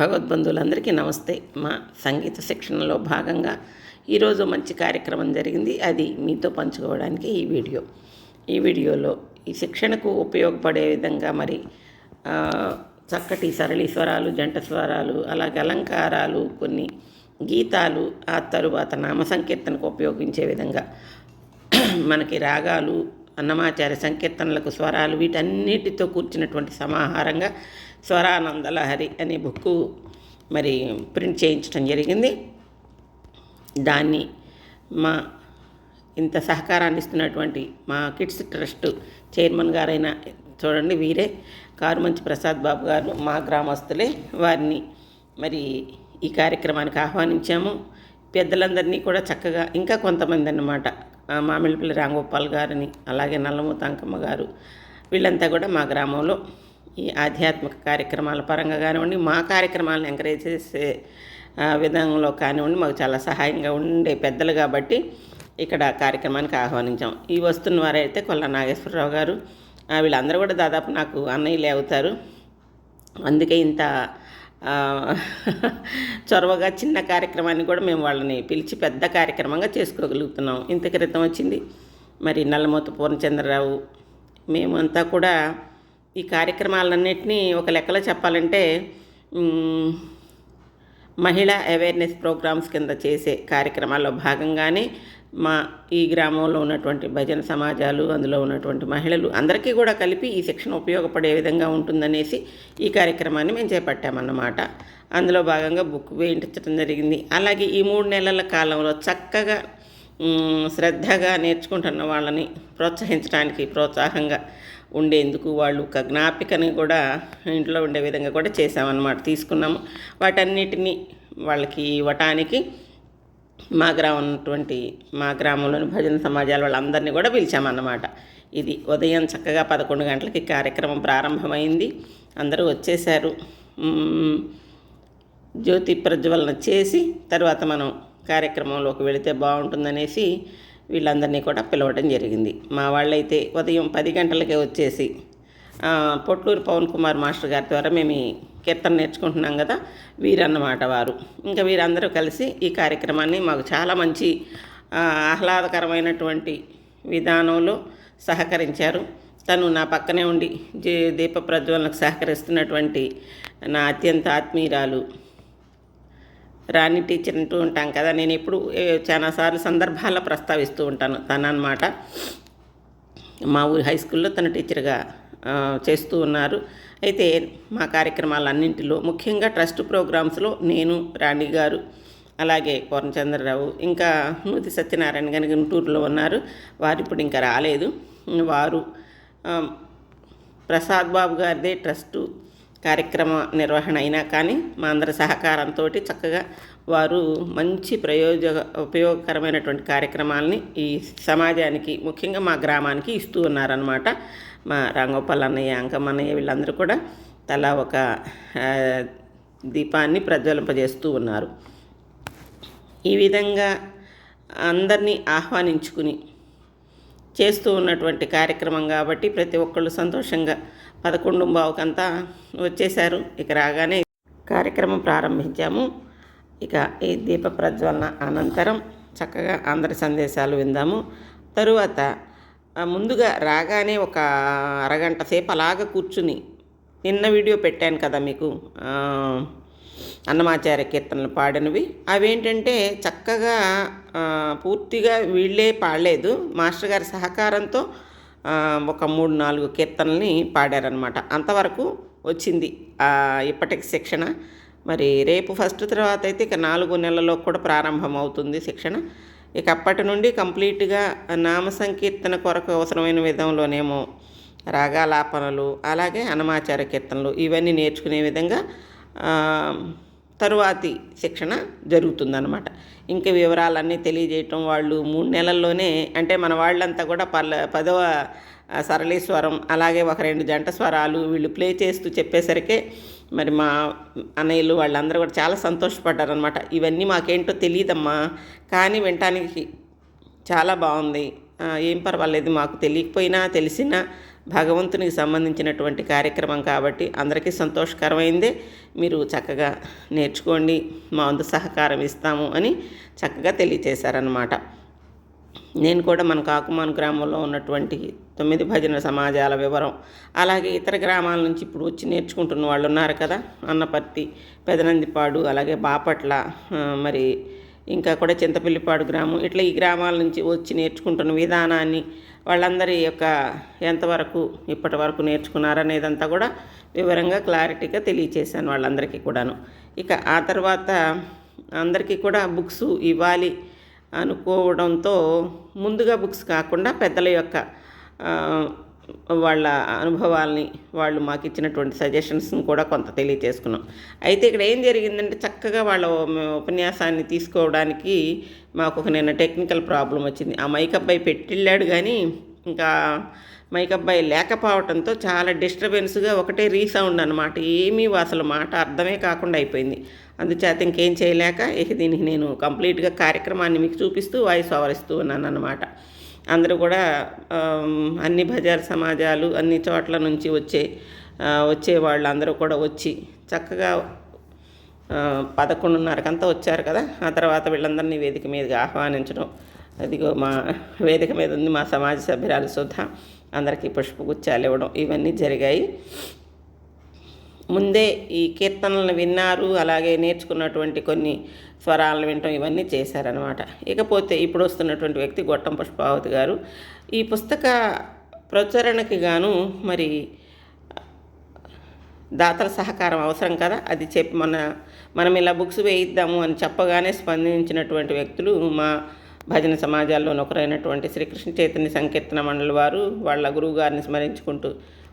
భగవద్బంధువులందరికీ నమస్తే. మా సంగీత శిక్షణలో భాగంగా ఈరోజు మంచి కార్యక్రమం జరిగింది. అది మీతో పంచుకోవడానికి ఈ వీడియో. ఈ వీడియోలో ఈ శిక్షణకు ఉపయోగపడే విధంగా మరి చక్కటి సరళి స్వరాలు జంట స్వరాలు అలాగే అలంకారాలు కొన్ని గీతాలు ఆ తరువాత నామ సంకీర్తనకు ఉపయోగించే విధంగా మనకి రాగాలు అన్నమాచార్య సంకీర్తనలకు స్వరాలు వీటన్నిటితో కూర్చున్నటువంటి సమాహారంగా స్వరానంద లహరి అనే బుక్ మరి ప్రింట్ చేయించడం జరిగింది. దాన్ని మా ఇంత సహకారాన్ని ఇస్తున్నటువంటి మా కిడ్స్ ట్రస్ట్ చైర్మన్ గారైన చూడండి వీరే కారుమంచి ప్రసాద్ బాబు గారు మా గ్రామస్తులే వారిని మరి ఈ కార్యక్రమానికి ఆహ్వానించాము. పెద్దలందరినీ కూడా చక్కగా ఇంకా కొంతమంది అన్నమాట మామిడిపల్లి రాంగోపాల్ గారిని అలాగే నల్లమూత అంకమ్మ గారు. వీళ్ళంతా కూడా మా గ్రామంలో ఈ ఆధ్యాత్మిక కార్యక్రమాల పరంగా కానివ్వండి మా కార్యక్రమాలను ఎంకరేజ్ చేసే విధంలో కానివ్వండి మాకు చాలా సహాయంగా ఉండే పెద్దలు కాబట్టి ఇక్కడ కార్యక్రమానికి ఆహ్వానించాం. ఈ వస్తున్న వారైతే కొల్ల నాగేశ్వరరావు గారు. వీళ్ళందరూ కూడా దాదాపు నాకు అన్నయ్యలే అవుతారు. అందుకే ఇంత చొరవగా చిన్న కార్యక్రమాన్ని కూడా మేము వాళ్ళని పిలిచి పెద్ద కార్యక్రమంగా చేసుకోగలుగుతున్నాం. ఇంత క్రితం వచ్చింది. మరి నల్లమూత పూర్ణచంద్రరావు మేమంతా కూడా ఈ కార్యక్రమాలన్నింటినీ ఒక లెక్కలో చెప్పాలంటే మహిళా అవేర్నెస్ ప్రోగ్రామ్స్ కింద చేసే కార్యక్రమాల్లో భాగంగానే మా ఈ గ్రామంలో ఉన్నటువంటి భజన సమాజాలు అందులో ఉన్నటువంటి మహిళలు అందరికీ కూడా కలిపి ఈ శిక్షణ ఉపయోగపడే విధంగా ఉంటుందనేసి ఈ కార్యక్రమాన్ని మేము చేపట్టామన్నమాట. అందులో భాగంగా బుక్ వేయించడం జరిగింది. అలాగే ఈ మూడు నెలల కాలంలో చక్కగా శ్రద్ధగా నేర్చుకుంటున్న వాళ్ళని ప్రోత్సహించడానికి ప్రోత్సాహంగా ఉండేందుకు వాళ్ళు ఒక జ్ఞాపికని కూడా ఇంట్లో ఉండే విధంగా కూడా చేసామన్నమాట తీసుకున్నాము. వాటన్నిటినీ వాళ్ళకి ఇవ్వటానికి మా గ్రామం ఉన్నటువంటి మా గ్రామంలోని భజన సమాజాల వాళ్ళందరినీ కూడా పిలిచామన్నమాట. ఇది ఉదయం చక్కగా పదకొండు గంటలకి కార్యక్రమం ప్రారంభమైంది. అందరూ వచ్చేసారు జ్యోతి ప్రజ్వలన చేసి తర్వాత మనం కార్యక్రమంలోకి వెళితే బాగుంటుందనేసి వీళ్ళందరినీ కూడా పిలవడం జరిగింది. మా వాళ్ళైతే ఉదయం పది గంటలకే వచ్చేసి పొట్లూరు పవన్ కుమార్ మాస్టర్ గారి ద్వారా మేము కీర్తన నేర్చుకుంటున్నాం కదా వీరన్నమాట వారు. ఇంకా వీరందరూ కలిసి ఈ కార్యక్రమాన్ని మాకు చాలా మంచి ఆహ్లాదకరమైనటువంటి విధానంలో సహకరించారు. తను నా పక్కనే ఉండి జే దీప ప్రజ్వలనకు సహకరిస్తున్నటువంటి నా అత్యంత ఆత్మీయురాలు రాణి టీచర్ అంటూ ఉంటాం కదా నేను ఎప్పుడు చాలాసార్లు సందర్భాల్లో ప్రస్తావిస్తూ ఉంటాను తను అనమాట మా ఊరి హై స్కూల్లో తన టీచర్గా చేస్తూ ఉన్నారు. అయితే మా కార్యక్రమాలన్నింటిలో ముఖ్యంగా ట్రస్ట్ ప్రోగ్రామ్స్లో నేను రాణి గారు అలాగే పూర్ణచంద్రరావు ఇంకా నూతి సత్యనారాయణ గారి గుంటూరులో ఉన్నారు. వారు ఇప్పుడు ఇంకా రాలేదు. వారు ప్రసాద్ బాబు గారిదే ట్రస్టు కార్యక్రమ నిర్వహణ అయినా కానీ మా అందరి సహకారంతో చక్కగా వారు మంచి ప్రయోజక ఉపయోగకరమైనటువంటి కార్యక్రమాలని ఈ సమాజానికి ముఖ్యంగా మా గ్రామానికి ఇస్తూ ఉన్నారనమాట మా రాంగోపాల్ అన్నయ్య అంకమ్మన్నయ్య వీళ్ళందరూ కూడా తలా ఒక దీపాన్ని ప్రజ్వలింపజేస్తూ ఉన్నారు. ఈ విధంగా అందరినీ ఆహ్వానించుకుని చేస్తూ ఉన్నటువంటి కార్యక్రమం కాబట్టి ప్రతి ఒక్కళ్ళు సంతోషంగా పదకొండు బావుకంతా వచ్చేశారు. ఇక రాగానే కార్యక్రమం ప్రారంభించాము. ఇక ఈ దీప ప్రజ్వలన అనంతరం చక్కగా అందరి సందేశాలు విందాము. తరువాత ముందుగా రాగానే ఒక అరగంట సేపు అలాగ కూర్చుని నిన్న వీడియో పెట్టాను కదా మీకు అన్నమాచార్య కీర్తనలు పాడినవి. అవేంటంటే చక్కగా పూర్తిగా వీళ్ళే పాడలేదు. మాస్టర్ గారి సహకారంతో ఒక మూడు నాలుగు కీర్తనల్ని పాడారనమాట అంతవరకు వచ్చింది ఇప్పటికి శిక్షణ. మరి రేపు ఫస్ట్ తర్వాత అయితే ఇక నాలుగు నెలల్లో కూడా ప్రారంభం అవుతుంది శిక్షణ. ఇక అప్పటి నుండి కంప్లీట్గా నామ సంకీర్తన కొరకు అవసరమైన విధంలోనేమో రాగాలాపనలు అలాగే అనమాచార కీర్తనలు ఇవన్నీ నేర్చుకునే విధంగా తరువాతి శిక్షణ జరుగుతుందన్నమాట. ఇంకా వివరాలన్నీ తెలియజేయటం వాళ్ళు మూడు నెలల్లోనే అంటే మన వాళ్ళంతా కూడా పల్ల పదవ సరళీ సరళీస్వరం అలాగే ఒక రెండు జంట స్వరాలు వీళ్ళు ప్లే చేస్తూ చెప్పేసరికి మరి మా అన్నయ్యలు వాళ్ళందరూ కూడా చాలా సంతోషపడ్డారనమాట ఇవన్నీ మాకేంటో తెలియదమ్మా కానీ వినటానికి చాలా బాగుంది. ఏం పర్వాలేదు మాకు తెలియకపోయినా తెలిసినా భగవంతునికి సంబంధించినటువంటి కార్యక్రమం కాబట్టి అందరికీ సంతోషకరమైందే. మీరు చక్కగా నేర్చుకోండి మా వంతు సహకారం ఇస్తాము అని చక్కగా తెలియచేశారనమాట నేను కూడా మన కాకుమాన్ గ్రామంలో ఉన్నటువంటి తొమ్మిది భజన సమాజాల వివరం. అలాగే ఇతర గ్రామాల నుంచి ఇప్పుడు వచ్చి నేర్చుకుంటున్న వాళ్ళు ఉన్నారు కదా అన్నపర్తి పెదనందిపాడు అలాగే బాపట్ల మరి ఇంకా కూడా చింతపల్లిపాడు గ్రామం. ఇట్లా ఈ గ్రామాల నుంచి వచ్చి నేర్చుకుంటున్న విధానాన్ని వాళ్ళందరి యొక్క ఎంతవరకు ఇప్పటి వరకు నేర్చుకున్నారనేదంతా కూడా వివరంగా క్లారిటీగా తెలియచేశాను వాళ్ళందరికీ కూడాను. ఇక ఆ తర్వాత అందరికీ కూడా బుక్స్ ఇవ్వాలి అనుకోవడంతో ముందుగా బుక్స్ కాకుండా పెద్దల యొక్క వాళ్ళ అనుభవాల్ని వాళ్ళు మాకు ఇచ్చినటువంటి సజెషన్స్ని కూడా కొంత తెలియచేసుకున్నాం అయితే ఇక్కడ ఏం జరిగిందంటే చక్కగా వాళ్ళ ఉపన్యాసాన్ని తీసుకోవడానికి మాకు ఒక నిన్న టెక్నికల్ ప్రాబ్లం వచ్చింది. ఆ మైక్ అబ్బాయి పెట్టిళ్ళాడు కానీ ఇంకా మైక్ అబ్బాయి లేకపోవడంతో చాలా డిస్టర్బెన్స్గా ఒకటే రీసౌండ్ అనమాట ఏమీ అసలు మాట అర్థమే కాకుండా అయిపోయింది. అందుచేత ఇంకేం చేయలేక ఇక దీనికి నేను కంప్లీట్గా కార్యక్రమాన్ని మీకు చూపిస్తూ వాయిస్ ఓవర్ ఇస్తూ ఉన్నాను అనమాట అందరూ కూడా అన్ని బజార్ సమాజాలు అన్ని చోట్ల నుంచి వచ్చే వచ్చే వాళ్ళు అందరూ కూడా వచ్చి చక్కగా పదకొండున్నరకంతా వచ్చారు కదా. ఆ తర్వాత వీళ్ళందరినీ వేదిక మీదకి ఆహ్వానించడం. అదిగో మా వేదిక మీద ఉంది మా సమాజ సభ్యురాలు సుధా. అందరికీ పుష్పగుచ్చాలు ఇవ్వడం. ఇవన్నీ జరిగాయి. ముందే ఈ కీర్తనలను విన్నారు అలాగే నేర్చుకున్నటువంటి కొన్ని స్వరాలను వినటం ఇవన్నీ చేశారనమాట ఇకపోతే ఇప్పుడు వస్తున్నటువంటి వ్యక్తి గొట్టం పుష్పావతి గారు. ఈ పుస్తక ప్రచురణకి గాను మరి దాతల సహకారం అవసరం కదా? అది చెప్పి మన మనం ఇలా బుక్స్ వేయిద్దాము అని చెప్పగానే స్పందించినటువంటి వ్యక్తులు మా భజన సమాజాల్లో ఒకరైనటువంటి శ్రీకృష్ణ చైతన్య సంకీర్తన మండలి వారు వాళ్ళ గురువు గారిని స్మరించుకుంటూ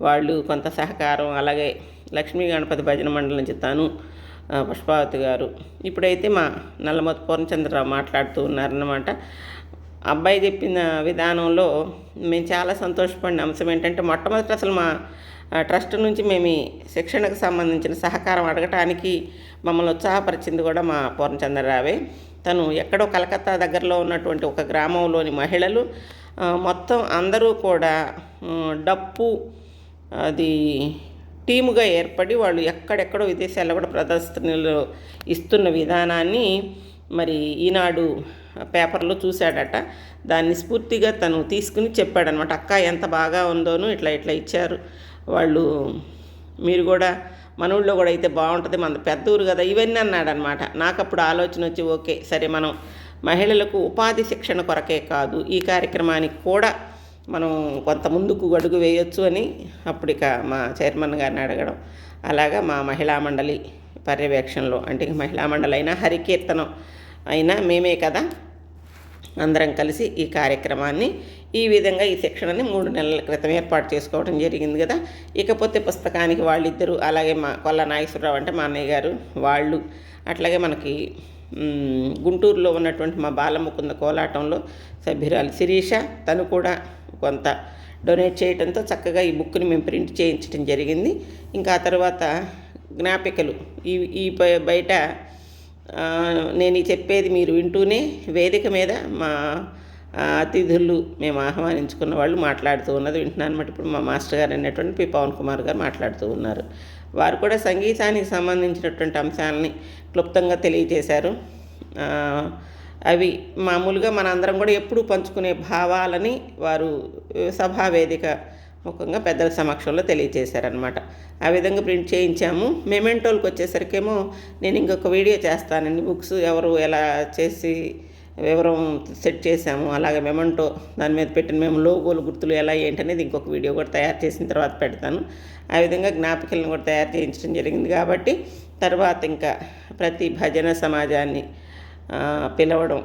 వాళ్ళు కొంత సహకారం అలాగే లక్ష్మీ గణపతి భజన మండలి నుంచి తాను పుష్పావతి గారు. ఇప్పుడైతే మా నల్లమతి పూర్ణచంద్రరావు మాట్లాడుతూ ఉన్నారన్నమాట. అబ్బాయి చెప్పిన విధానంలో మేము చాలా సంతోషపడిన అంశం ఏంటంటే మొట్టమొదటి అసలు మా ట్రస్ట్ నుంచి మేము శిక్షణకు సంబంధించిన సహకారం అడగటానికి మమ్మల్ని ఉత్సాహపరిచింది కూడా మా పూర్ణచంద్రరావే. తను ఎక్కడో కలకత్తా దగ్గరలో ఉన్నటువంటి ఒక గ్రామంలోని మహిళలు. మొత్తం అందరూ కూడా డప్పు అది టీముగా ఏర్పడి వాళ్ళు ఎక్కడెక్కడో విదేశాల్లో కూడా ప్రదర్శనలు ఇస్తున్న విధానాన్ని మరి ఈనాడు పేపర్లో చూశాడట. దాన్ని స్ఫూర్తిగా తను తీసుకుని చెప్పాడనమాట అక్క ఎంత బాగా ఉందోను ఇట్లా ఇట్లా ఇచ్చారు. వాళ్ళు మీరు కూడా మన ఊళ్ళో కూడా అయితే బాగుంటుంది. మన పెద్ద ఊరు కదా. ఇవన్నీ అన్నాడనమాట నాకు అప్పుడు ఆలోచన వచ్చి ఓకే సరే మనం మహిళలకు ఉపాధి శిక్షణ కొరకే కాదు. ఈ కార్యక్రమానికి కూడా మనం కొంత ముందుకు అడుగు వేయొచ్చు అని అప్పుడిక మా చైర్మన్ గారిని అడగడం. అలాగా మా మహిళా మండలి పర్యవేక్షణలో అంటే మహిళా మండలి అయినా హరికీర్తనం అయినా మేమే కదా అందరం కలిసి ఈ కార్యక్రమాన్ని ఈ విధంగా ఈ శిక్షణని మూడు నెలల క్రితం ఏర్పాటు చేసుకోవడం జరిగింది కదా. ఇకపోతే పుస్తకానికి వాళ్ళిద్దరూ అలాగే మా కొల్ల నాగేశ్వరరావు అంటే మా అన్నయ్య గారు వాళ్ళు అట్లాగే మనకి గుంటూరులో ఉన్నటువంటి మా బాలముకుంద కోలాటంలో సభ్యురాలు శిరీష తను కూడా కొంత డొనేట్ చేయడంతో చక్కగా ఈ బుక్ని మేము ప్రింట్ చేయించడం జరిగింది. ఇంకా ఆ తర్వాత జ్ఞాపికలు ఈ ఈ బయట నేను చెప్పేది మీరు వింటూనే వేదిక మీద మా అతిథులు మేము ఆహ్వానించుకున్న వాళ్ళు మాట్లాడుతూ ఉన్నది వింటున్నాను అనమాట ఇప్పుడు మా మాస్టర్ గారు అనేటువంటి పి పవన్ కుమార్ గారు మాట్లాడుతూ ఉన్నారు. వారు కూడా సంగీతానికి సంబంధించినటువంటి అంశాలని క్లుప్తంగా తెలియజేశారు. అవి మామూలుగా మనందరం కూడా ఎప్పుడూ పంచుకునే భావాలని వారు సభావేదిక సభా వేదిక ముఖంగా పెద్దల సమక్షంలో తెలియజేశారనమాట ఆ విధంగా ప్రింట్ చేయించాము. మెమెంటోలకు వచ్చేసరికేమో నేను ఇంకొక వీడియో చేస్తానండి. బుక్స్ ఎవరు ఎలా చేసి వివరం సెట్ చేసాము అలాగే మెమంటో దాని మీద పెట్టిన మేము లోగోలు గుర్తులు ఎలా ఏంటి అనేది ఇంకొక వీడియో కూడా తయారు చేసిన తర్వాత పెడతాను. ఆ విధంగా జ్ఞాపికలను కూడా తయారు చేయించడం జరిగింది కాబట్టి తర్వాత ఇంకా ప్రతి భజన సమాజాన్ని పిలవడం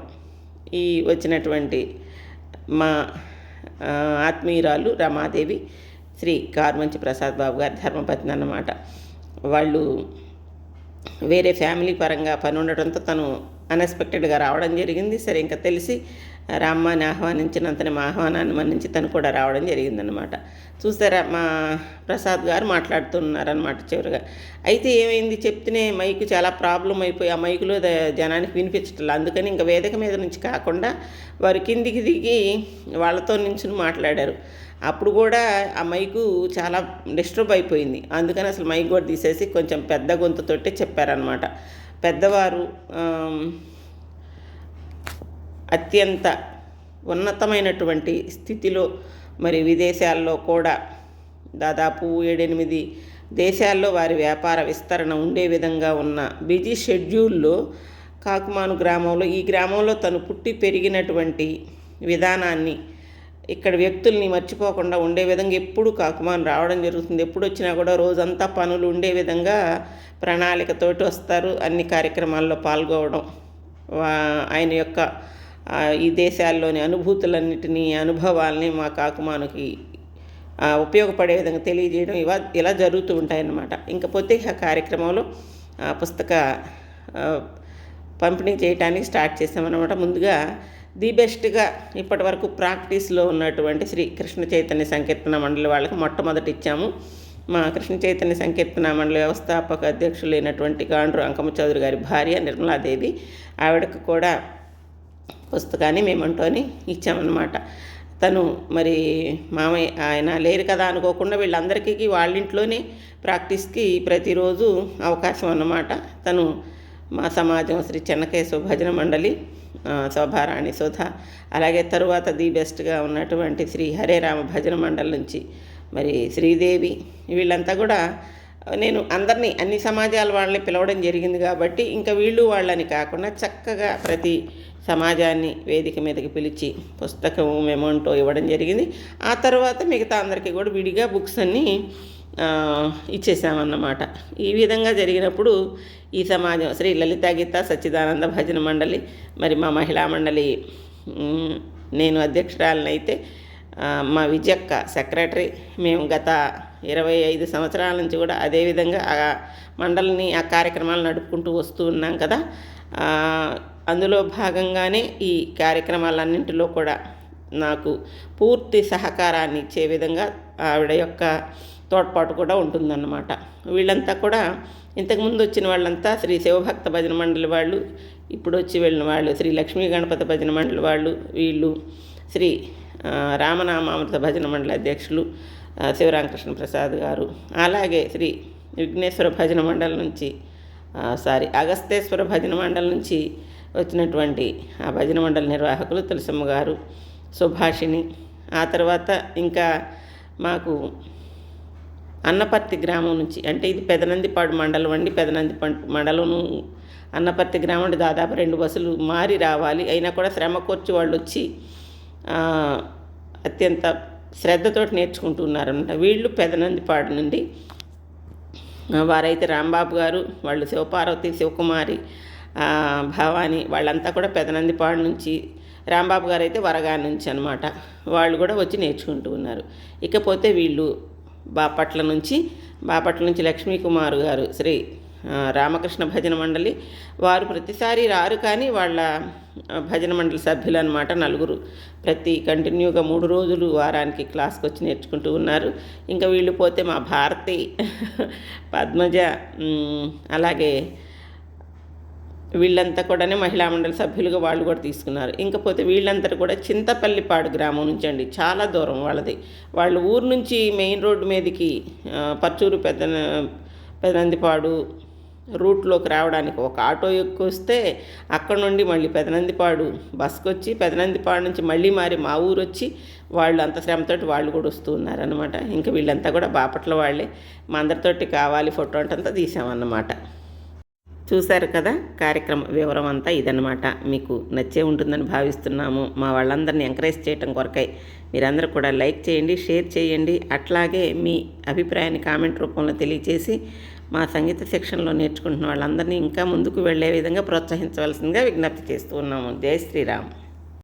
ఈ వచ్చినటువంటి మా ఆత్మీయురాలు రమాదేవి శ్రీ కార్మంచి ప్రసాద్ బాబు గారి ధర్మపత్ని అన్నమాట. వాళ్ళు వేరే ఫ్యామిలీ పరంగా పని ఉండటంతో తను అన్ఎక్స్పెక్టెడ్గా రావడం జరిగింది. సరే ఇంకా తెలిసి రామ్మాని ఆహ్వానించినంతనే మా ఆహ్వానాన్ని మన్నించి తను కూడా రావడం జరిగిందనమాట చూసారా మా ప్రసాద్ గారు మాట్లాడుతున్నారనమాట చివరిగా. అయితే ఏమైంది? చెప్తేనే మైకు చాలా ప్రాబ్లం అయిపోయి ఆ మైకులో జనానికి వినిపించట్లేదు. అందుకని ఇంకా వేదిక మీద నుంచి కాకుండా వారు కిందికి దిగి వాళ్ళతో నించుని మాట్లాడారు. అప్పుడు కూడా ఆ మైకు చాలా డిస్టర్బ్ అయిపోయింది. అందుకని అసలు మైక్ కూడా తీసేసి కొంచెం పెద్ద గొంతుతోటే చెప్పారనమాట పెద్దవారు అత్యంత ఉన్నతమైనటువంటి స్థితిలో మరి విదేశాల్లో కూడా దాదాపు ఏడెనిమిది దేశాల్లో వారి వ్యాపార విస్తరణ ఉండే విధంగా ఉన్న బిజీ షెడ్యూల్లో కాకుమాను గ్రామంలో ఈ గ్రామంలో తను పుట్టి పెరిగినటువంటి విధానాన్ని ఇక్కడ వ్యక్తుల్ని మర్చిపోకుండా ఉండే విధంగా ఎప్పుడు కాకుమాను రావడం జరుగుతుంది. ఎప్పుడు వచ్చినా కూడా రోజంతా పనులు ఉండే విధంగా ప్రణాళికతోటి వస్తారు అన్ని కార్యక్రమాల్లో పాల్గొవడం. వా- ఆయన యొక్క ఈ దేశాల్లోని అనుభూతులన్నిటినీ అనుభవాల్ని మా కాకుమానుకి ఉపయోగపడే విధంగా తెలియజేయడం ఇవా ఇలా జరుగుతూ ఉంటాయన్నమాట. ఇంకపోతే ఆ కార్యక్రమంలో ఆ, పుస్తక పంపిణీ చేయడానికి స్టార్ట్ చేసామన్నమాట ముందుగా ది బెస్ట్గా ఇప్పటి వరకు ప్రాక్టీస్లో ఉన్నటువంటి శ్రీ కృష్ణ చైతన్య సంకీర్తన మండలి వాళ్ళకి మొట్టమొదటి ఇచ్చాము. మా కృష్ణ చైతన్య సంకీర్తన మండలి వ్యవస్థాపక అధ్యక్షులైనటువంటి గాండ్రు అంకమ్మ చౌదరి గారి భార్య నిర్మలాదేవి ఆవిడకు కూడా పుస్తకాన్ని మేమంటోని ఇచ్చామన్నమాట. తను మరి మామయ్య ఆయన లేరు కదా అనుకోకుండా వీళ్ళందరికీ వాళ్ళ ఇంట్లోనే ప్రాక్టీస్కి ప్రతిరోజు అవకాశం అన్నమాట. తను మా సమాజం శ్రీ చెన్నకేశవ భజన మండలి శోభారాణి సుధ అలాగే తరువాత ది బెస్ట్గా ఉన్నటువంటి శ్రీ హరే రామ భజన మండలి నుంచి మరి శ్రీదేవి వీళ్ళంతా కూడా నేను అందరినీ అన్ని సమాజాల వాళ్ళని పిలవడం జరిగింది కాబట్టి ఇంకా వీళ్ళు వాళ్ళని కాకుండా చక్కగా ప్రతి సమాజాన్ని వేదిక మీదకి పిలిచి పుస్తకం మెమోంటో ఇవ్వడం జరిగింది. ఆ తర్వాత మిగతా అందరికీ కూడా విడిగా బుక్స్ అన్నీ ఇచ్చేసామన్నమాట. ఈ విధంగా జరిగినప్పుడు ఈ సమాజం శ్రీ లలితా గీత సచ్చిదానంద భజన మండలి మరి మా మహిళా మండలి నేను అధ్యక్షురాలనైతే మా విజయక్క సెక్రటరీ మేము గత ఇరవై ఐదు సంవత్సరాల నుంచి కూడా అదేవిధంగా ఆ మండలిని ఆ కార్యక్రమాలు నడుపుకుంటూ వస్తూ ఉన్నాం కదా. అందులో భాగంగానే ఈ కార్యక్రమాలన్నింటిలో కూడా నాకు పూర్తి సహకారాన్ని ఇచ్చే విధంగా ఆవిడ యొక్క తోడ్పాటు కూడా ఉంటుందన్నమాట. వీళ్ళంతా కూడా ఇంతకుముందు వచ్చిన వాళ్ళంతా శ్రీ శివభక్త భజన మండలి వాళ్ళు ఇప్పుడు వచ్చి వెళ్ళిన వాళ్ళు శ్రీ లక్ష్మీ గణపతి భజన మండలి వాళ్ళు వీళ్ళు శ్రీ రామనామామృత భజన మండలి అధ్యక్షులు శివరామకృష్ణ ప్రసాద్ గారు అలాగే శ్రీ విఘ్నేశ్వర భజన మండలి నుంచి సారీ అగస్తేశ్వర భజన మండలి నుంచి వచ్చినటువంటి ఆ భజన మండలి నిర్వాహకులు తులసమ్మ గారు సుభాషిణి ఆ తర్వాత ఇంకా మాకు అన్నపర్తి గ్రామం నుంచి అంటే ఇది పెదనందిపాడు మండలం అండి. పెదనంది మండలం అన్నపర్తి గ్రామం అంటే దాదాపు రెండు బస్సులు మారి రావాలి. అయినా కూడా శ్రమ కూర్చి వాళ్ళు వచ్చి అత్యంత శ్రద్ధతోటి నేర్చుకుంటున్నారన్నమాట. వీళ్ళు పెదనందిపాడు నుండి వారైతే రాంబాబు గారు వాళ్ళు శివపార్వతి శివకుమారి భవాని వాళ్ళంతా కూడా పెదనందిపాడు నుంచి రాంబాబు గారు అయితే వరగా నుంచి అనమాట వాళ్ళు కూడా వచ్చి నేర్చుకుంటూ ఉన్నారు. ఇకపోతే వీళ్ళు బాపట్ల నుంచి బాపట్ల నుంచి లక్ష్మీకుమార్ గారు శ్రీ రామకృష్ణ భజన మండలి. వారు ప్రతిసారి రారు కానీ వాళ్ళ భజన మండలి సభ్యులు అనమాట నలుగురు. ప్రతి కంటిన్యూగా మూడు రోజులు వారానికి క్లాస్కి వచ్చి నేర్చుకుంటూ ఉన్నారు. ఇంకా వీళ్ళు పోతే మా భారతి పద్మజ అలాగే వీళ్ళంతా కూడా మహిళా మండలి సభ్యులుగా వాళ్ళు కూడా తీసుకున్నారు. ఇంకపోతే వీళ్ళంతా కూడా చింతపల్లిపాడు గ్రామం నుంచి అండి. చాలా దూరం వాళ్ళది. వాళ్ళ ఊరు నుంచి మెయిన్ రోడ్డు మీదకి పర్చూరు పెద్ద పెదనందిపాడు రూట్లోకి రావడానికి ఒక ఆటో ఎక్కువస్తే అక్కడ నుండి మళ్ళీ పెదనందిపాడు బస్కి వచ్చి పెదనందిపాడు నుంచి మళ్ళీ మారి మా ఊరు వచ్చి వాళ్ళు అంత శ్రమతోటి వాళ్ళు కూడా వస్తూ ఉన్నారనమాట ఇంకా వీళ్ళంతా కూడా బాపట్ల వాళ్ళే. మా అందరితోటి కావాలి ఫోటో అంతా తీసామన్నమాట. చూశారు కదా కార్యక్రమ వివరం అంతా ఇదన్నమాట. మీకు నచ్చే ఉంటుందని భావిస్తున్నాము. మా వాళ్ళందరినీ ఎంకరేజ్ చేయటం కొరకై మీరందరూ కూడా లైక్ చేయండి షేర్ చేయండి. అట్లాగే మీ అభిప్రాయాన్ని కామెంట్ రూపంలో తెలియచేసి మా సంగీత శిక్షణలో నేర్చుకుంటున్న వాళ్ళందరినీ ఇంకా ముందుకు వెళ్ళే విధంగా ప్రోత్సహించవలసిందిగా విజ్ఞప్తి చేస్తూ ఉన్నాము. జై శ్రీరామ్.